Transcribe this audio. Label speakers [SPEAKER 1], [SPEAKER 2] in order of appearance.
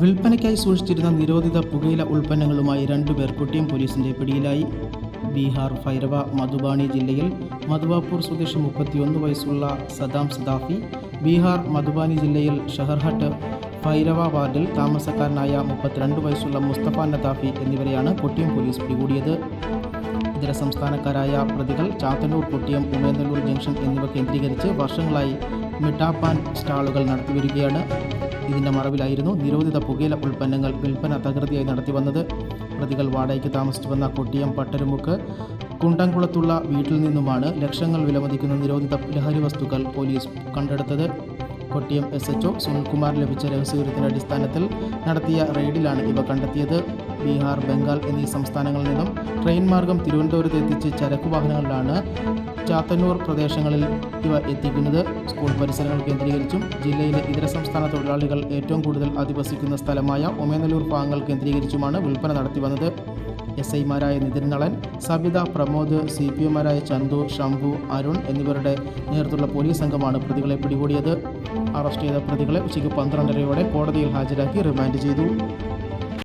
[SPEAKER 1] വിൽപ്പനയ്ക്കായി സൂക്ഷിച്ചിരുന്ന നിരോധിത പുകയില ഉൽപ്പന്നങ്ങളുമായി രണ്ടുപേർ കൊട്ടിയം പോലീസിന്റെ പിടിയിലായി. ബീഹാർ ഭൈരവ മധുബാണി ജില്ലയിൽ മധുവാപൂർ സ്വദേശി മുപ്പത്തിയൊന്ന് വയസ്സുള്ള സദാം സദാഫി ബീഹാർ മധുബാനി ജില്ലയിൽ ഷഹർഹട്ട് ഭൈരവ വാർഡിൽ താമസക്കാരനായ മുപ്പത്തിരണ്ട് വയസ്സുള്ള മുസ്തഫ നദാഫി എന്നിവരെയാണ് കൊട്ടിയം പോലീസ് പിടികൂടിയത്. ഇതര സംസ്ഥാനക്കാരായ പ്രതികൾ ചാത്തന്നൂർ കൊട്ടിയം ഉമേനല്ലൂർ ജംഗ്ഷൻ എന്നിവ കേന്ദ്രീകരിച്ച് വർഷങ്ങളായി മിഠാപ്പാൻ സ്റ്റാളുകൾ നടത്തിവരികയാണ്. ഇതിന്റെ മറവിലായിരുന്നു നിരോധിത പുകയില ഉൽപ്പന്നങ്ങൾ വിൽപ്പന തകൃതിയായി നടത്തിവന്നത് പ്രതികൾ വാടകയ്ക്ക് താമസിച്ചു വന്ന കൊട്ടിയം പട്ടരുമുക്ക് കുണ്ടംകുളത്തുള്ള വീട്ടിൽ നിന്നുമാണ് ലക്ഷങ്ങൾ വിലമതിക്കുന്ന നിരോധിത ലഹരി വസ്തുക്കൾ പോലീസ് കണ്ടെടുത്തത്. Kottiyam S H O Sunilkumar ലഭിച്ച രഹസ്യവിവരത്തിന്റെ അടിസ്ഥാനത്തിൽ നടത്തിയ റെയ്ഡിലാണ് ഇവ കണ്ടെത്തിയത്. ബീഹാർ ബംഗാൾ എന്നീ സംസ്ഥാനങ്ങളിൽ നിന്നും ട്രെയിൻ മാർഗം തിരുവനന്തപുരത്ത് എത്തിച്ച് ചരക്കു വാഹനങ്ങളിലാണ് ചാത്തന്നൂർ പ്രദേശങ്ങളിൽ ഇവ എത്തിക്കുന്നത് സ്കൂൾ പരിസരങ്ങൾ കേന്ദ്രീകരിച്ചും ജില്ലയിലെ ഇതര സംസ്ഥാന തൊഴിലാളികൾ ഏറ്റവും കൂടുതൽ അധിവസിക്കുന്ന സ്ഥലമായ ഒമേനല്ലൂർ ഭാഗങ്ങൾ കേന്ദ്രീകരിച്ചുമാണ് വിൽപ്പന നടത്തി വന്നത്. എസ് ഐമാരായ നിതിൻ നളൻ സബിത പ്രമോദ് സി പി എമാരായ ചന്തു ശംഭു അരുൺ എന്നിവരുടെ നേതൃത്വത്തിലുള്ള പോലീസ് സംഘമാണ് പ്രതികളെ പിടികൂടിയത്. അറസ്റ്റ് ചെയ്ത പ്രതികളെ ഉച്ചയ്ക്ക് പന്ത്രണ്ടരയോടെ കോടതിയിൽ ഹാജരാക്കി റിമാൻഡ് ചെയ്തു.